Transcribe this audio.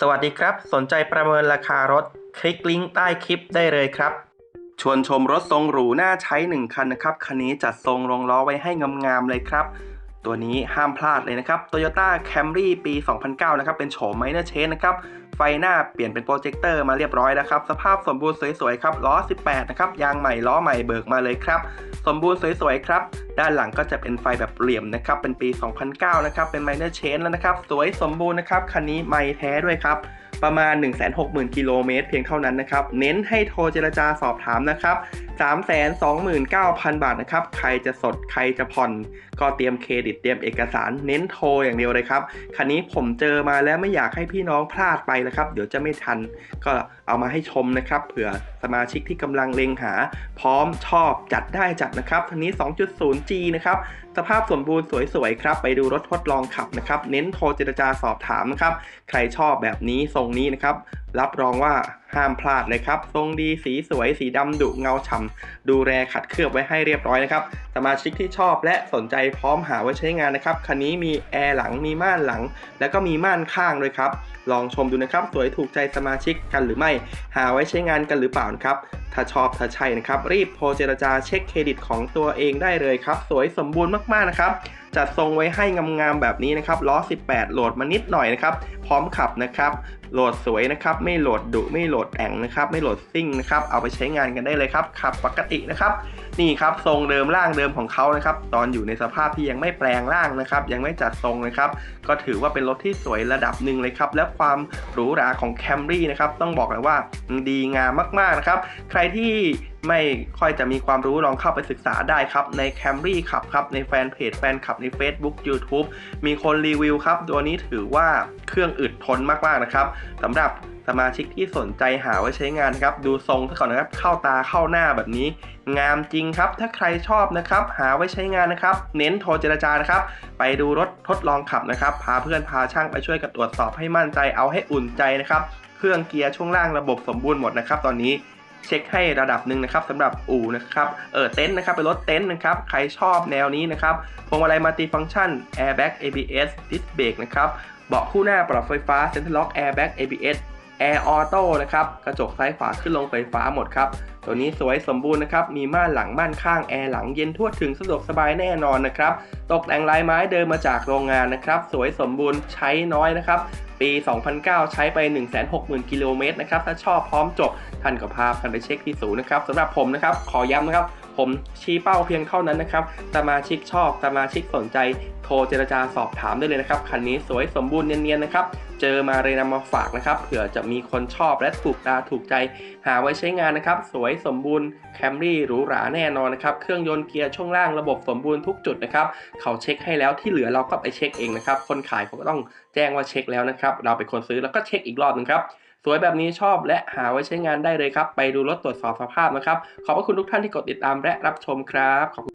สวัสดีครับ สนใจประเมินราคารถ คลิกลิงก์ใต้คลิปได้เลยครับ ชวนชมรถทรงหรูน่าใช้ 1 คันนะครับ คันนี้จัดทรงรองล้อไว้ให้งามๆเลยครับ ตัวนี้ห้ามพลาดเลยนะครับ Toyota Camry ปี 2009 นะครับ เป็นโฉม Minor Change นะครับ ไฟหน้าเปลี่ยนเป็นโปรเจคเตอร์มาเรียบร้อยแล้วครับ สภาพสมบูรณ์สวยๆครับ ล้อ 18 นะครับ ยางใหม่ล้อใหม่เบิกมาเลยครับ สมบูรณ์สวยๆครับ ด้านหลังก็จะเป็นไฟแบบเหลี่ยมนะครับเป็นปี 2009 นะครับ เป็น Minor Change แล้วนะครับ สวยสมบูรณ์นะครับ คันนี้ไม่แท้ด้วยครับ ประมาณ 160,000 กิโลเมตรเพียงเท่านั้นนะครับ เน้นให้โทรเจรจาสอบถามนะครับ 329,000 บาทนะครับ ใครจะสดใครจะผ่อน ก็เตรียมเครดิตเตรียมเอกสาร เน้นโทรอย่างเดียวเลยครับ คันนี้ผมเจอมาแล้วไม่อยากให้พี่น้องพลาดไปนะครับ เดี๋ยวจะไม่ทัน ก็เอามาให้ชมนะครับ เผื่อสมาชิกที่กำลังเล็งหา พร้อมชอบจัดได้จัดนะครับคันนี้ 2.0 G นะครับสภาพสมบูรณ์สวยๆครับไปดูรถทดลองขับนะครับเน้นโทรเจรจาสอบถามนะครับใครชอบแบบนี้ทรงนี้นะครับ รับรองว่าห้ามพลาดเลยครับ ทรงดีสีสวยสีดำดุเงาฉ่ำดูแลขัดเคลือบไว้ให้เรียบร้อยนะครับ สมาชิกที่ชอบและสนใจพร้อมหาไว้ใช้งานนะครับ คันนี้มีแอร์หลังมีม่านหลัง แล้วก็มีม่านข้างด้วยครับ ลองชมดูนะครับ สวยถูกใจสมาชิกกันหรือไม่ หาไว้ใช้งานกันหรือเปล่านะครับ ถ้าชอบถ้าใช่นะครับ รีบโทรเจรจาเช็คเครดิตของตัวเองได้เลยครับ สวยสมบูรณ์มากๆนะครับ จัดทรงไว้ให้งามๆแบบนี้นะครับล้อ 18 โหลดมานิดหน่อยนะครับพร้อมขับนะครับโหลดสวยนะครับไม่โหลดดุไม่โหลดแองนะครับไม่โหลดซิ่งนะครับเอาไปใช้งานกันได้เลยครับขับปกตินะครับนี่ครับทรงเดิมร่างเดิมของเขานะครับตอนอยู่ในสภาพที่ยังไม่แปลงร่างนะครับยังไม่จัดทรงนะครับก็ถือว่าเป็นรถที่สวยระดับหนึ่งเลยครับและความหรูหราของ Camry นะครับต้องบอกเลยว่าดีงามมากๆนะครับใครที่ ไม่ค่อยจะมีความรู้ลองเข้าไปศึกษาได้ครับ ใน Camry ขับครับ ในแฟนเพจแฟนคลับใน Facebook YouTube มีคนรีวิวครับ ตัวนี้ถือว่าเครื่องอึดทนมากๆนะครับสำหรับสมาชิกที่สนใจหาไว้ใช้งานครับ ดูทรงซะก่อนนะครับ เข้าตาเข้าหน้าแบบนี้ งามจริงครับ ถ้าใครชอบนะครับ หาไว้ใช้งานนะครับ เน้นโทรเจรจานะครับ ไปดูรถทดลองขับนะครับ พาเพื่อนพาช่างไปช่วยกันตรวจสอบให้มั่นใจ เอาให้อุ่นใจนะครับ เครื่องเกียร์ช่วงล่างระบบสมบูรณ์หมดนะครับ ตอนนี้ เช็คให้ระดับหนึ่งนะครับสำหรับอู่นะครับเออเต็นท์นะครับเป็นรถเต็นท์นะครับใครชอบแนวนี้นะครับพวงมาลัยมัลติฟังก์ชัน Airbag ABS Disc b r a k นะครับเบาะคู่หน้าปรับไฟฟ้า Center Lock Airbag ABS Air Auto นะครับกระจกซ้ายขวาขึ้นลงไฟฟ้าหมดครับ ตัวนี้สวยสมบูรณ์นะครับ มีม่านหลังม่านข้างแอร์หลังเย็นทั่วถึงสะดวกสบายแน่นอนนะครับ ตกแต่งลายไม้เดิมมาจากโรงงานนะครับ สวยสมบูรณ์ใช้น้อยนะครับ ปี 2009 ใช้ไป 160,000 กิโลเมตรนะครับ ถ้าชอบพร้อมจบ ท่านก็พาท่านไปเช็คที่ศูนย์นะครับสำหรับผมนะครับ ขอย้ำนะครับ ผมชี้เป้าเพียงเท่านั้นนะครับ สมาชิกชอบ สมาชิกสนใจ โทรเจรจาสอบถามได้เลยนะครับ คันนี้สวยสมบูรณ์เนียนๆนะครับ เจอมาเลยนำมาฝากนะครับเผื่อจะมีคนชอบและถูกตาถูกใจ หาไว้ใช้งานนะครับ สวยสมบูรณ์แคมรี่หรูหราแน่นอนนะครับ เครื่องยนต์เกียร์ช่วงล่างระบบสมบูรณ์ทุกจุดนะครับเขาเช็คให้แล้วที่เหลือเราก็ไปเช็คเองนะครับคนขายเขาก็ต้องแจ้งว่าเช็คแล้วนะครับเราเป็นคนซื้อแล้วก็เช็คอีกรอบหนึงครับสวยแบบนี้ชอบและหาไว้ใช้งานได้เลยครับ ไปดูรถตรวจสอบสภาพนะครับ ขอบพระคุณทุกท่านที่กดติดตามและรับชมครับขอบคุณ